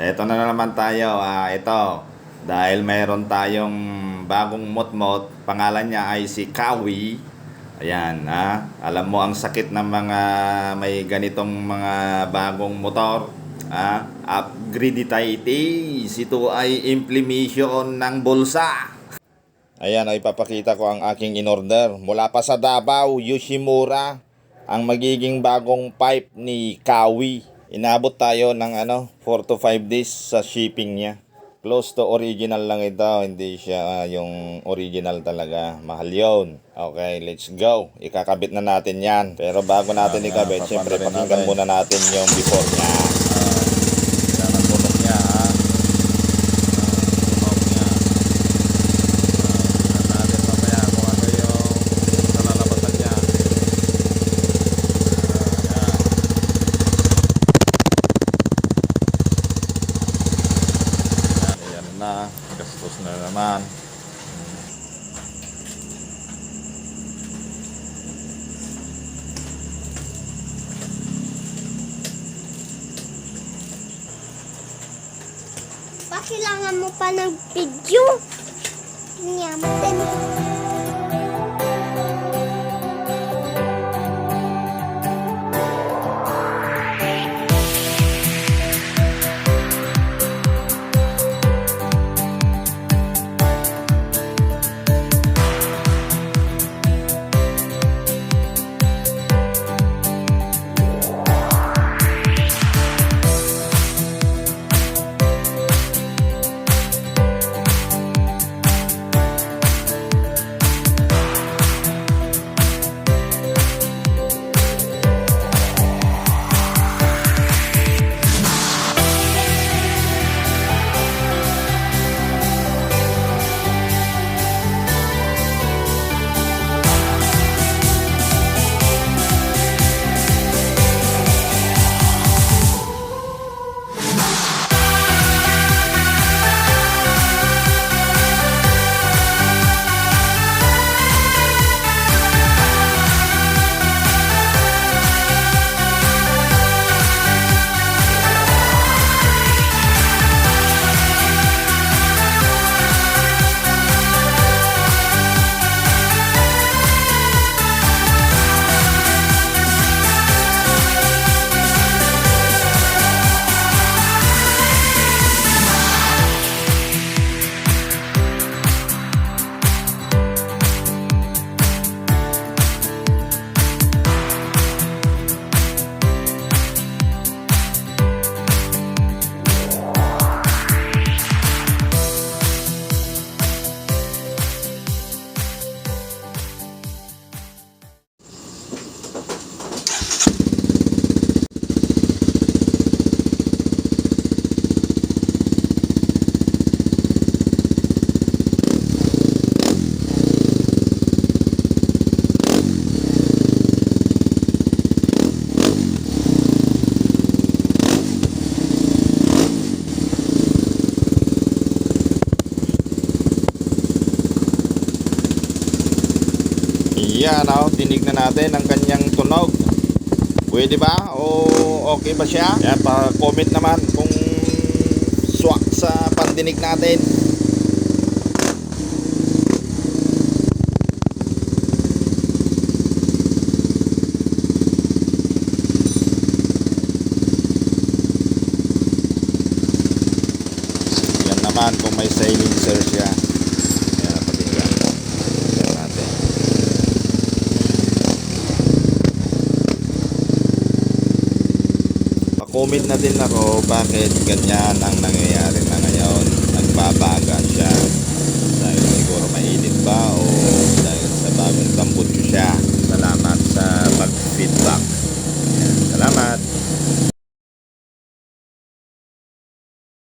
Eto na naman tayo. Ah, ito. Dahil mayroon tayong bagong motmot, pangalan niya ay si Kawi. Ayan, ah. Alam mo ang sakit ng mga may ganitong mga bagong motor. Ah, upgraditis. Ito ay implementation ng bulsa. Ayan, ay ipapakita ko ang aking in-order. Mula pa sa Davao, Yoshimura, ang magiging bagong pipe ni Kawi. Inabot tayo ng ano, 4 to 5 days sa shipping niya. Close to original lang ito, hindi siya ah, yung original talaga. Mahal yon. Okay, let's go. Ikakabit na natin yan. Pero bago natin Ah, ikabit, rin pakinggan muna natin yung before niya. Yan ang tunog niya, ha? Ah, tunog niya. Ah, tingnan natin mamaya kung ano yung nalalabasan niya. Ah, yan. Yan, yan na. Na naman. Kailangan mo pa ng video? Nyampen. Yan, oh, dinig na natin ang kanyang tunog. Pwede ba? O okay ba siya? Yan, pa-comment naman kung swak sa pandinig natin. Yan naman kung may silencer siya. Yan, patinggan. Tingnan natin. Pa-comment na din ako bakit ganyan ang nangyayari na ngayon. Nagbabagal.